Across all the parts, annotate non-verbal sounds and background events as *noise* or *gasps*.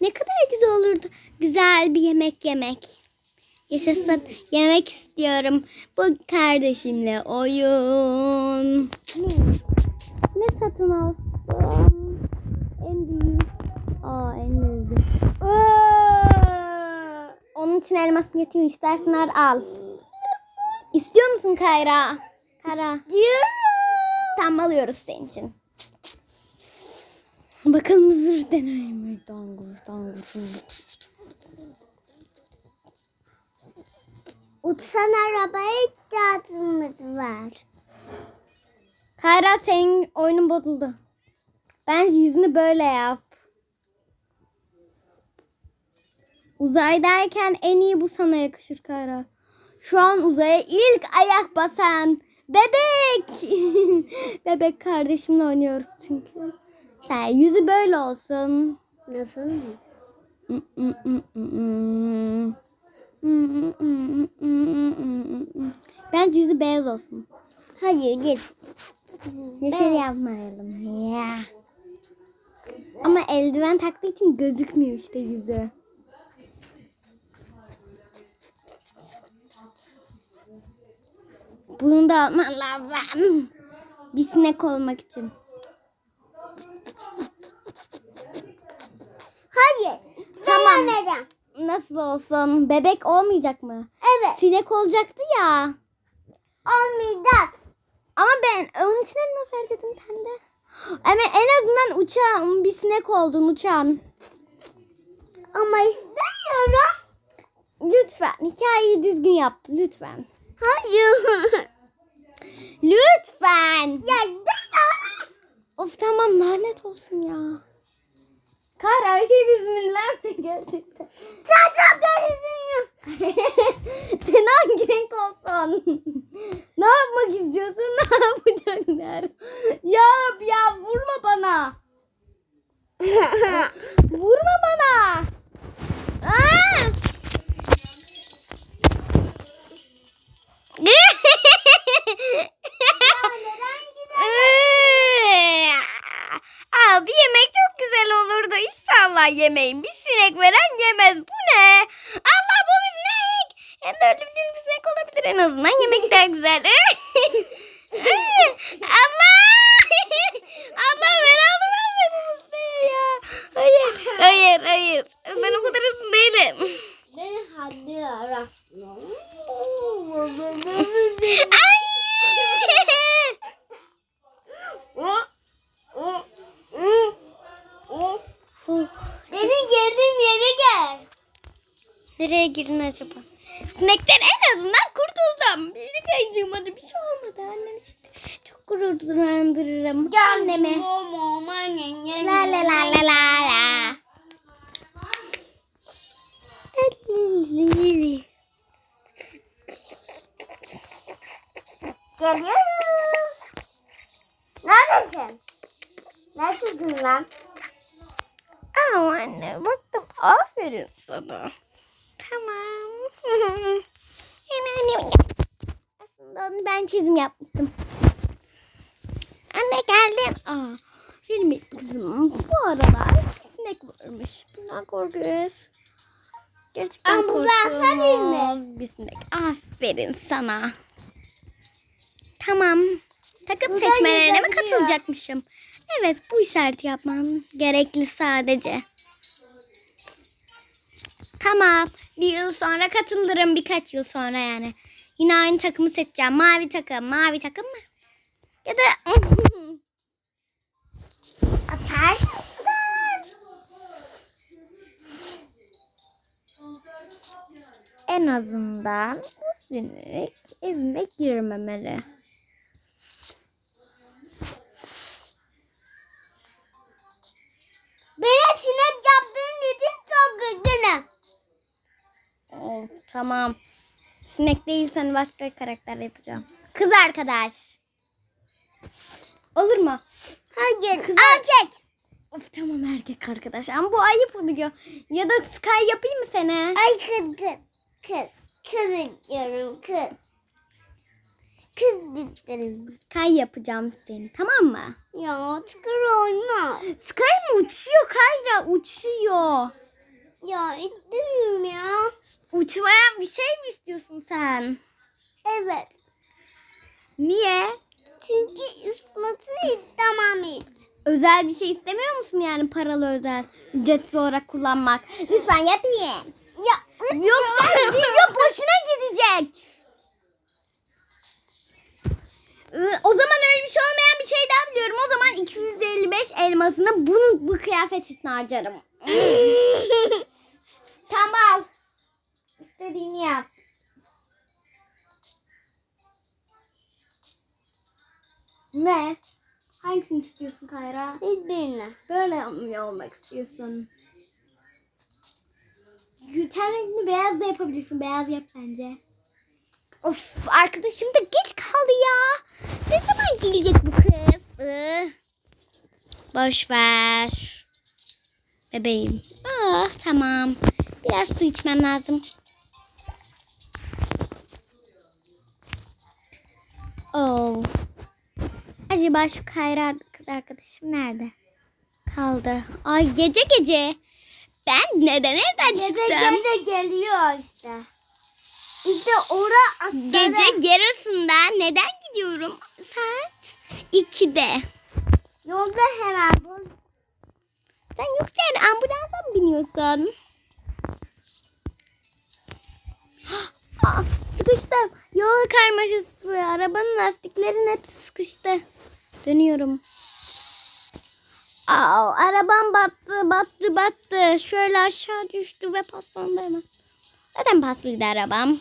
Ne kadar güzel olurdu. Güzel bir yemek yemek. Yaşasın. Yemek istiyorum. Bu kardeşimle oyun. Ne satın alsın? En büyük. Aa en büyük. Onun için elmasını getiriyor. İstersen al. İstiyor musun Kayra? Kara. Diyorum. Tam alıyoruz senin için. Bakalım zır deney mi? Dangur dangur. Uçan arabaya ihtiyacımız var. Kayra senin oyunun bozuldu. Bence yüzünü böyle yap. Uzaydayken en iyi bu sana yakışır Kayra. Şu an uzaya ilk ayak basan bebek. *laughs* bebek kardeşimle oynuyoruz çünkü. Sen yüzü böyle olsun. Nasıl mı? Bence yüzü beyaz olsun. Hayır git. Yeşil yapmayalım. Ya. Ama eldiven taktığı için gözükmüyor işte yüzü. Bunu da alman lazım. Bir sinek olmak için. Hayır. Tamam. Beğenmedim. Nasıl olsun? Bebek olmayacak mı? Evet. Sinek olacaktı ya. Olmayacak. Ama ben onun için elmas harcadım sende. Ama en azından uçağın bir sinek oldun uçağın. Ama istemiyorum. Lütfen hikayeyi düzgün yap lütfen. Hayır. Lütfen. ya Of tamam lanet olsun ya. Kar her şey sinirlenme *laughs* gerçekten. Sen çok delisin. Sen hangi renk olsun? *laughs* ne yapmak istiyorsun? *laughs* Ne yapacaklar? Yap ya vurma bana. Vurma bana. Aa! Abi yemek çok güzel olurdu. İnşallah yemeğin bir sinek veren yemez. Bu ne? Allah bu bir sinek. Hem de öldürdüğüm bir sinek olabilir en azından. Yemek daha güzel. *laughs* Allah! *laughs* Allah belanı vermesin bu sineğe ya. Hayır, hayır, hayır. Ben o kadar hızlı değilim. Beni hadi ara. Ay! Beni girdiğim yere gel. Nereye girdin acaba? Sinekten en azından kurtuldum. Bir kayıcığımadı bir şey olmadı annem şimdi. Çok gururlandırırım annemi. La la la la la la. Geliyorum. Neredesin? Neredesin lan? Aa anne baktım aferin sana. *laughs* Aslında onu ben çizim yapmıştım. Anne geldim. Aa, benim kızım bu aralar sinek varmış. Bundan korkuyoruz. Gerçekten Ama korkuyoruz. Bir sinek. Aferin sana. Tamam. Takım Bu da seçmelerine mi katılacakmışım? Evet bu işareti yapmam gerekli sadece. Tamam. Bir yıl sonra katılırım birkaç yıl sonra yani. Yine aynı takımı seçeceğim. Mavi takım. Mavi takım mı? Ya da *laughs* Arkadaşlar. En azından bu sinek evime girmemeli. Tamam. Sinek değilsen başka bir karakter yapacağım. Kız arkadaş. Olur mu? Hayır. Kız- erkek. Of tamam erkek arkadaş. Ama bu ayıp oluyor. Ya da Sky yapayım mı seni? Ay kız kız. Kız. Kız diyorum kız. Kız isterim. Sky yapacağım seni tamam mı? Ya çıkar olmaz. Sky mı uçuyor Kayra? Uçuyor. Ya istemiyorum ya. Uçmayan bir şey mi istiyorsun sen? Evet. Niye? Çünkü istemesini istemem hiç. Özel bir şey istemiyor musun yani paralı özel? Ücretsiz olarak kullanmak. Lütfen yapayım. Ya Yok ben *laughs* video boşuna gidecek. O zaman öyle bir şey olmayan bir şey daha biliyorum. O zaman 255 elmasını bunu bu kıyafet için harcarım. *laughs* tamam al. İstediğini yap. Ne? Hangisini istiyorsun Kayra? Hiçbirine. Böyle mi olmak istiyorsun? Ten rengini beyaz da yapabilirsin. Beyaz yap bence. Of arkadaşım da geç kaldı ya. Ne zaman gelecek bu kız? Boş ver. Bebeğim. Ah tamam. Biraz su içmem lazım. Oh. Acaba şu Kayra kız arkadaşım nerede? Kaldı. Ay gece gece. Ben neden evden Gece çıktım? gece geliyor işte. İşte orada Gece yarısında neden gidiyorum? Saat 2'de. Yolda hemen bu. Sen yoksa yani ambulansa mı biniyorsun? Sıkıştım. Yol karmaşası. Arabanın lastiklerin hepsi sıkıştı. Dönüyorum. Aa, arabam battı, battı, battı. Şöyle aşağı düştü ve paslandı hemen. Zaten paslıydı arabam.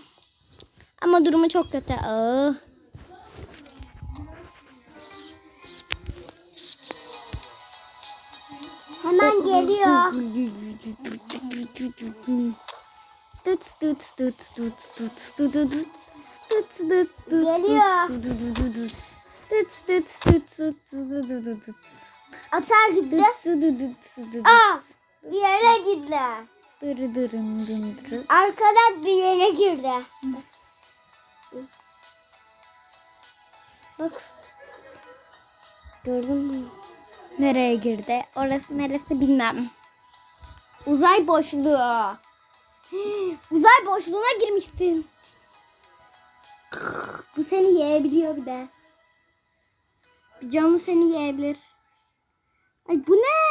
Ama durumu çok kötü. Aa. Hemen geliyor. *laughs* Tut tut tut Geliyor. Atar gitti. Aa bir yere gitti. Dır dırın dın dırı. Arkadan bir yere girdi. Bak. Gördün mü? Nereye girdi? Orası neresi bilmem. Uzay boşluğu. *gasps* Uzay boşluğuna girmişsin. Bu seni yiyebiliyor bir de. Bir canlı seni yiyebilir. Ay bu ne?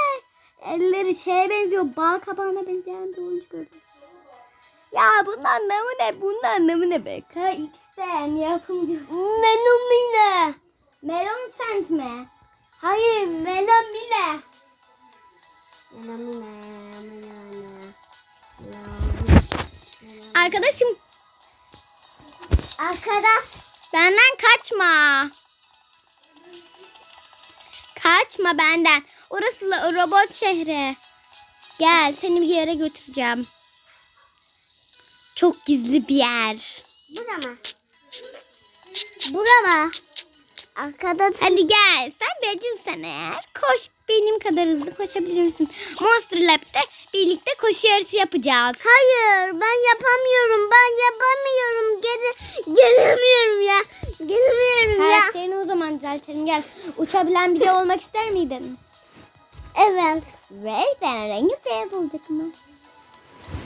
Elleri şeye benziyor. Bal kabağına benzeyen bir oyuncu gördüm. Ya bunun anlamı ne? Bunun anlamı ne be? KX'ten yapımcı. Melon Mine. Melon Sent mi? Hayır Melon Mine. Melon Mine. Melon. Arkadaşım Arkadaş. Benden kaçma. Kaçma benden. Orası robot şehri. Gel seni bir yere götüreceğim. Çok gizli bir yer. Bura mı? Bura mı? Arkadaş. Hadi gel. Sen bir acınsan eğer koş. Benim kadar hızlı koşabilir misin? Monster Lab'de birlikte koşu yarışı yapacağız. Hayır ben yapamıyorum. Düzeltelim. Gel. Uçabilen biri olmak ister miydin? Evet. Ve ben rengi beyaz olacak mı?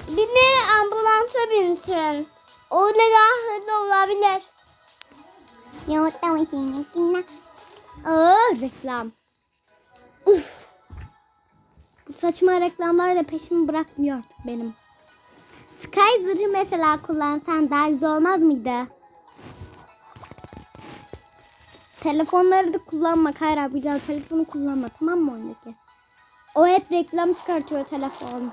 Bir de ambulansa binsin. O da daha hızlı olabilir. Yoğurt tavasının Aa, reklam. Uf. Bu saçma reklamlar da peşimi bırakmıyor artık benim. Sky zırhı mesela kullansan daha güzel olmaz mıydı? Telefonları da kullanma Kayra. Bir daha telefonu kullanma tamam mı oyundaki? O hep reklam çıkartıyor telefon.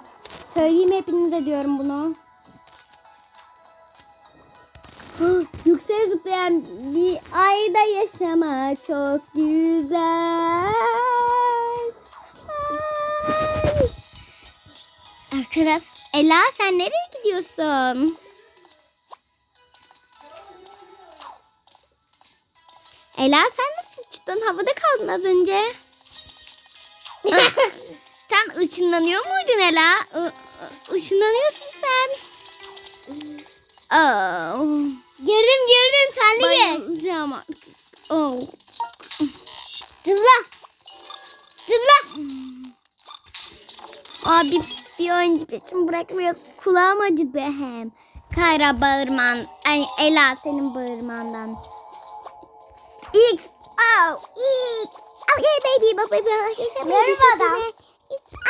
Söyleyeyim hepinize diyorum bunu. *gasps* Yükseğe zıplayan bir ayda yaşamak çok güzel. Arkadaş, Ela sen nereye gidiyorsun? Ela sen nasıl uçtun? Havada kaldın az önce. Ah, *laughs* sen ışınlanıyor muydun Ela? Işınlanıyorsun sen. Oh. Girdim girdim sen de gir. Bayılacağım artık. Oh. Zıpla. Zıpla. Abi Bir oyuncu peşimi bırakmıyor. Kulağım acıdı hem. Kayra bağırman. Ay Ela senin bağırmandan. X. Oh. X. Oh yeah baby. Baba baby. Merhaba da. X.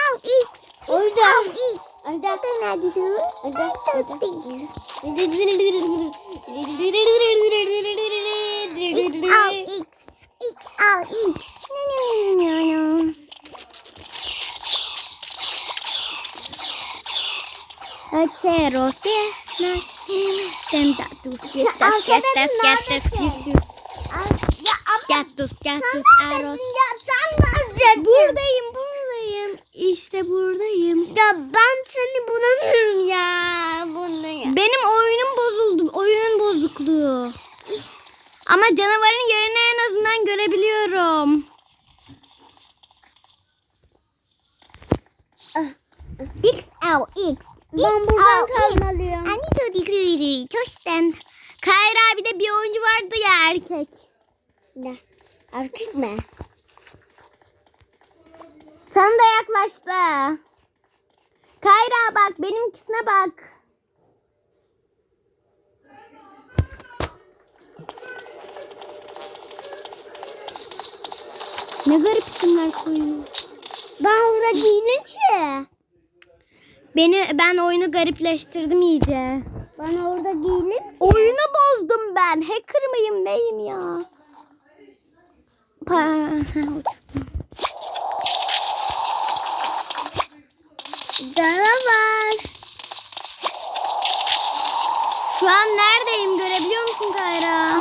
Oh X. Orada. Oh X. Orada. Ben hadi dur. Orada. X. Oh X. X. Oh X. No no no no no. Haceros que no tenta tus quietas quietas quietas quietas Ya ama ya sen neredesin? Buradayım buradayım işte buradayım. Ya ben seni bulamıyorum ya. Bunu ya. Benim oyunum bozuldu oyunun bozukluğu. Ama canavarın yerini en azından görebiliyorum. X L X. Ben buradan kalmalıyım. Ani to dikri Toşten. Kayra bir de bir oyuncu vardı ya erkek. Ne? Erkek mi? Sana da yaklaştı. Kayra bak benimkisine bak. Ne garip isimler koyuyor. Ben orada değilim ki. Beni ben oyunu garipleştirdim iyice. Ben orada değilim ki. Oyunu bozdum ben. Hacker mıyım neyim ya? Pa Canavar. Şu an neredeyim görebiliyor musun Kayra?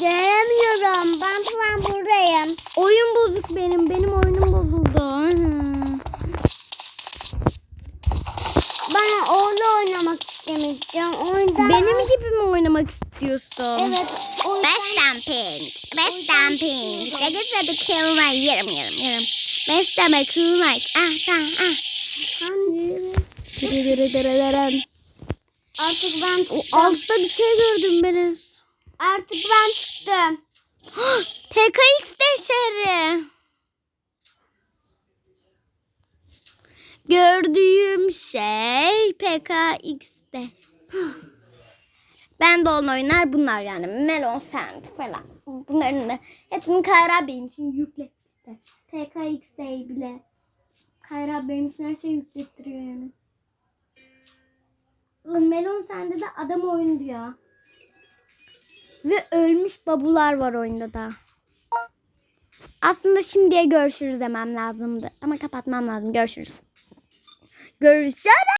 Göremiyorum. Ben şu an buradayım. Oyun bozuk benim. Benim oyunum bozuldu. Hı. Ben orada oynamak istemeyeceğim. O yüzden... Benim gibi mi oynamak istiyorsun? Evet. O Best yüzden... stamping. Best stamping. That is a kill my yerim yerim yerim. Best stamping cool like. Ah ah ah. Artık ben O çıktım. altta bir şey gördüm ben. Artık ben çıktım. *gasps* PKX'de şehri. Gördüğüm şey PKX'de. Ben de olan oyunlar bunlar yani. Melon Sand falan. Bunların da hepsini Kayra benim için yükletti. PKX'de bile. Kayra benim için her şeyi yüklettiriyor yani. Melon Sand'de de adam oyun diyor. Ve ölmüş babular var oyunda da. Aslında şimdiye görüşürüz demem lazımdı. Ama kapatmam lazım. Görüşürüz. Görüşürüz.